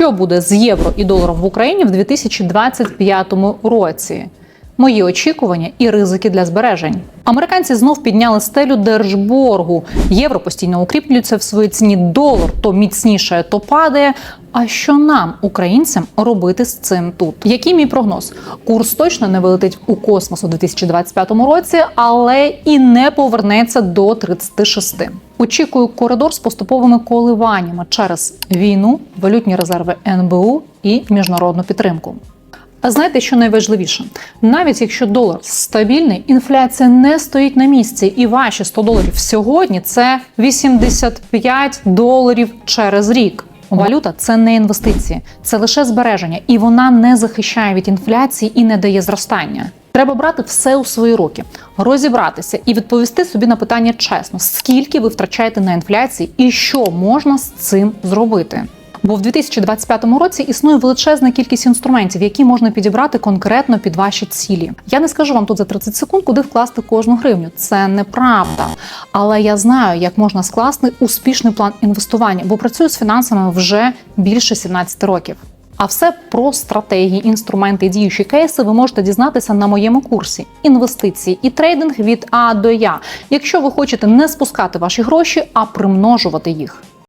що буде з євро і доларом в Україні в 2025 році. Мої очікування і ризики для збережень. Американці знов підняли стелю держборгу. Євро постійно укріплюється в своїй ціні. Долар то міцніше, то падає. А що нам, українцям, робити з цим тут? Який мій прогноз? Курс точно не вилетить у космос у 2025 році, але і не повернеться до 36. Очікую коридор з поступовими коливаннями через війну, валютні резерви НБУ і міжнародну підтримку. А знаєте, що найважливіше? Навіть якщо долар стабільний, інфляція не стоїть на місці, і ваші 100 доларів сьогодні це 85 доларів через рік. Валюта це не інвестиції, це лише збереження, і вона не захищає від інфляції і не дає зростання. Треба брати все у свої руки, розібратися і відповісти собі на питання чесно, скільки ви втрачаєте на інфляції і що можна з цим зробити. Бо в 2025 році існує величезна кількість інструментів, які можна підібрати конкретно під ваші цілі. Я не скажу вам тут за 30 секунд, куди вкласти кожну гривню. Це неправда. Але я знаю, як можна скласти успішний план інвестування, бо працюю з фінансами вже більше 17 років. А все про стратегії, інструменти, діючі кейси ви можете дізнатися на моєму курсі інвестиції і трейдинг від А до Я, якщо ви хочете не спускати ваші гроші, а примножувати їх.